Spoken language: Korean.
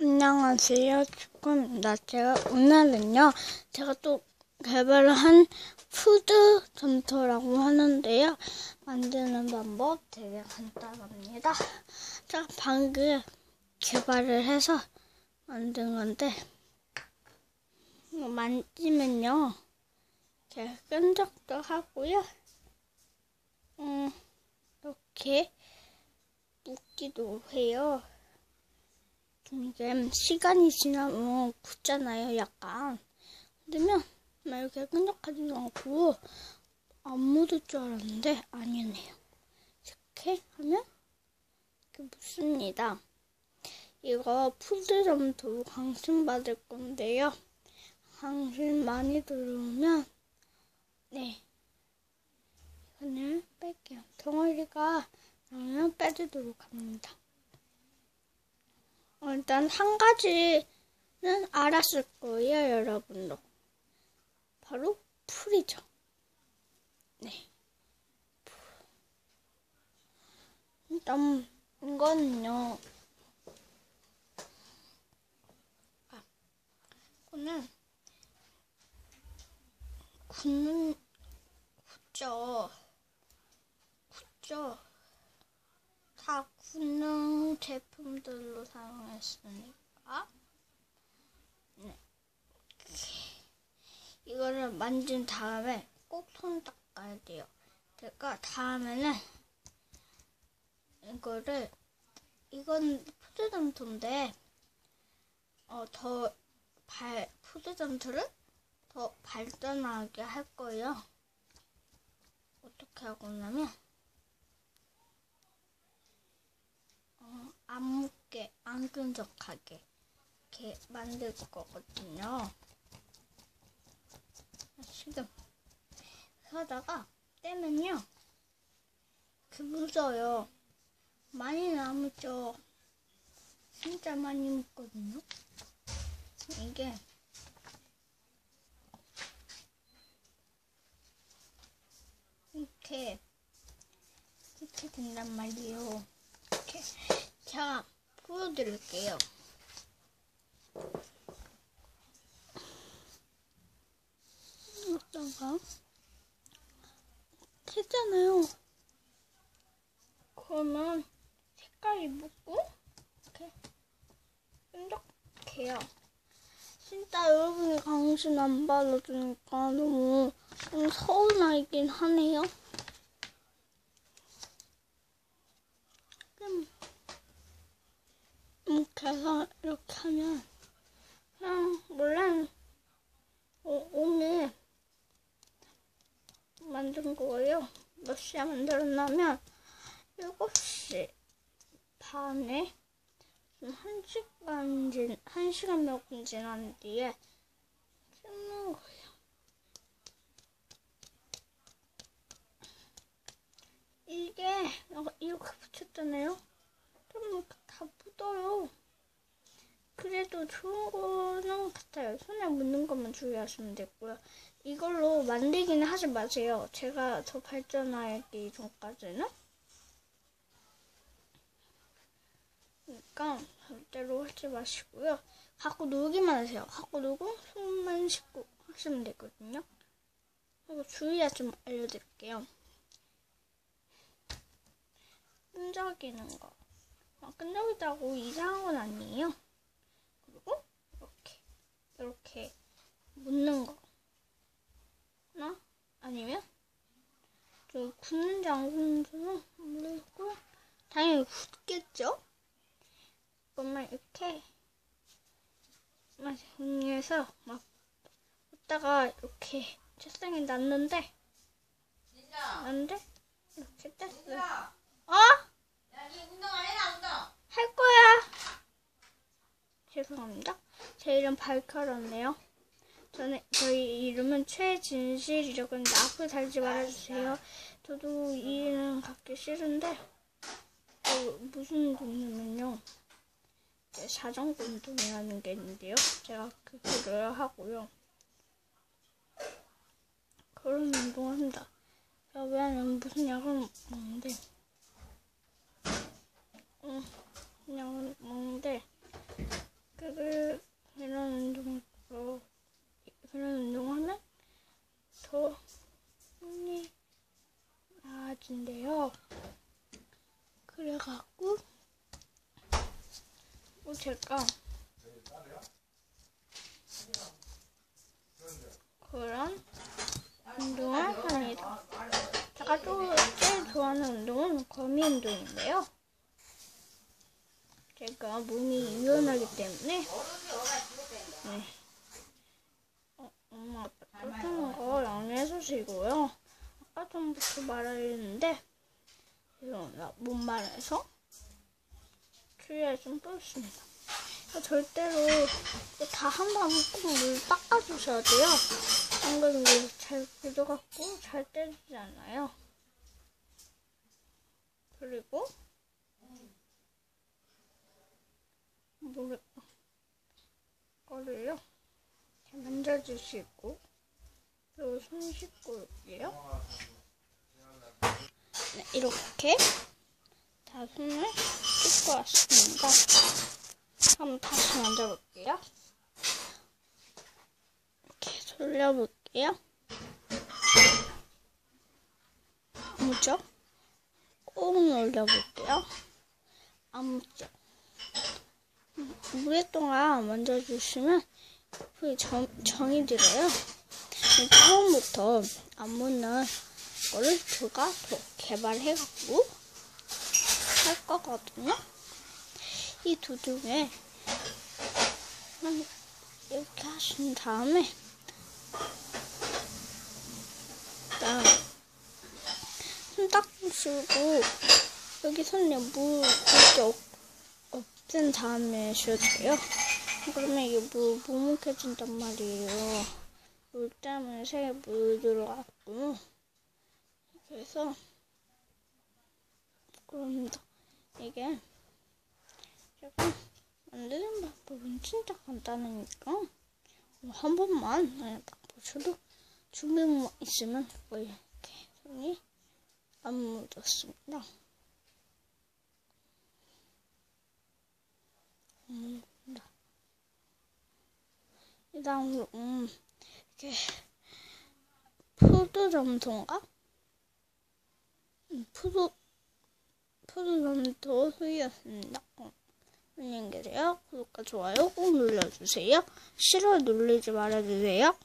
안녕하세요. 축구입니다. 제가 오늘은요, 제가 또 개발한 푸드 점토라고 하는데요. 만드는 방법 되게 간단합니다. 제가 방금 개발을 해서 만든 건데, 만지면요, 이렇게 끈적도 하고요. 음, 이렇게 묻기도 해요. 이게 시간이 지나면 굳잖아요, 약간. 그러면 막 이렇게 끈적하지도 않고 안 묻을 줄 알았는데 아니네요. 이렇게 하면 이렇게 묻습니다. 이거 푸드점도 강신 받을 건데요. 강신 많이 들어오면 네 이거는 뺄게요. 덩어리가 나오면 빼주도록 합니다. 어, 일단 한 가지는 알았을 거예요, 여러분도. 바로 풀이죠. 네. 일단 이거는요. 아, 이거는 굽는 굽죠. 굽죠. 다 제품들로 사용했으니까 네. 이거를 만진 다음에 꼭 손 닦아야 돼요. 제가 다음에는 이거를 이건 푸드점토인데 어, 더 발, 푸드점토를 더 발전하게 할 거예요. 어떻게 하고 나면 어, 안 묻게, 안 끈적하게 이렇게 만들 거거든요. 지금 하다가 떼면요, 그 묻어요. 많이 남았죠. 진짜 많이 묻거든요. 이게 이렇게 이렇게 된단 말이에요. 보여드릴게요. 이따가 했잖아요. 그러면 색깔이 묻고 이렇게 끈적해요. 진짜 여러분이 강신 안 발라주니까 너무 좀 서운하긴 하네요. 좀 해서 이렇게 하면 그냥 원래 어, 오늘 만든 거예요. 몇 시에 만들었냐면 7시 반에 좀 1시간 진, 1시간 몇분 지난 뒤에 찍는 거예요. 이게 이렇게 붙였잖아요. 좀 다 묻어요. 그래도 좋은 거는 같아요. 손에 묻는 것만 주의하시면 되고요. 이걸로 만들기는 하지 마세요. 제가 더 발전하기 전까지는. 그러니까 절대로 하지 마시고요. 갖고 놀기만 하세요. 갖고 놀고 손만 씻고 하시면 되거든요. 그리고 주의야 좀 알려드릴게요. 끈적이는 거. 아, 끈적이다고 이상한 건 아니에요. 이렇게 묻는 거. 나 아니면 저 굳는지 안 굳는지는 모르겠고 당연히 굳겠죠. 그러면 이렇게 막 정리해서 막 웃다가 이렇게 책상에 놨는데 놨는데 이렇게 뗐어 요. 어? 할 거야. 죄송합니다. 제 이름 발카라네요. 저는 저희 이름은 최진실이라고 하는데 앞으로 달지 말아주세요. 저도 이 이름 갖기 싫은데 어, 무슨 동료면요. 사정구 운동이라는 게 있는데요. 제가 그거를 하고요. 그런 운동을 한다. 제가 왜냐면 무슨 약을 먹는데 음, 그냥 먹는데 이런 운동으로 이런 운동하면 더 힘이 나아진대요. 그래갖고 어, 뭐 제가 그런 운동을 합니다. 제가 또 제일 좋아하는 운동은 거미 운동인데요. 제가 몸이 유연하기 때문에 네. 어, 엄마 아빠 쫓는 거 양해해 주시고요. 아까 전부터 말했는데 제가 못 말해서 주의를 좀 뺐습니다. 절대로 다한번꼭물 닦아주셔야 돼요. 안 그러면 잘 굳어갖고 잘 떼지지 않아요. 그리고 물을 거를요 잘 만져주시고 그리고 손 씻고 올게요. 네, 이렇게 다 손을 씻고 왔습니다. 한번 다시 만져볼게요. 이렇게 돌려볼게요. 아무죠? 꾹 눌려볼게요. 아무죠? 오랫동안 만져주시면 그 정, 정이 들어요. 처음부터 안 묻는 거를 제가 더 개발해갖고 할 거거든요. 이 두 중에 이렇게 하신 다음에 일단 손 닦으시고 여기 손에 물 이렇게 없 앤 다음에 쉬어도 돼요. 그러면 이게 물 묵묵해진단 말이에요. 물 때문에 새에 물 들어갔고 그래서 그럽니다. 이게 제가 만드는 방법은 진짜 간단하니까 한 번만 딱 보셔도 준비만 있으면 뭐 이렇게 손이 안 묻었습니다. 음, 이 다음으로 음, 이렇게 푸드 점토인가? 음, 푸드 푸드 점토 수이였습니다. 안녕히 계세요. 구독과 좋아요 꼭 눌러주세요. 싫어 누르지 말아주세요.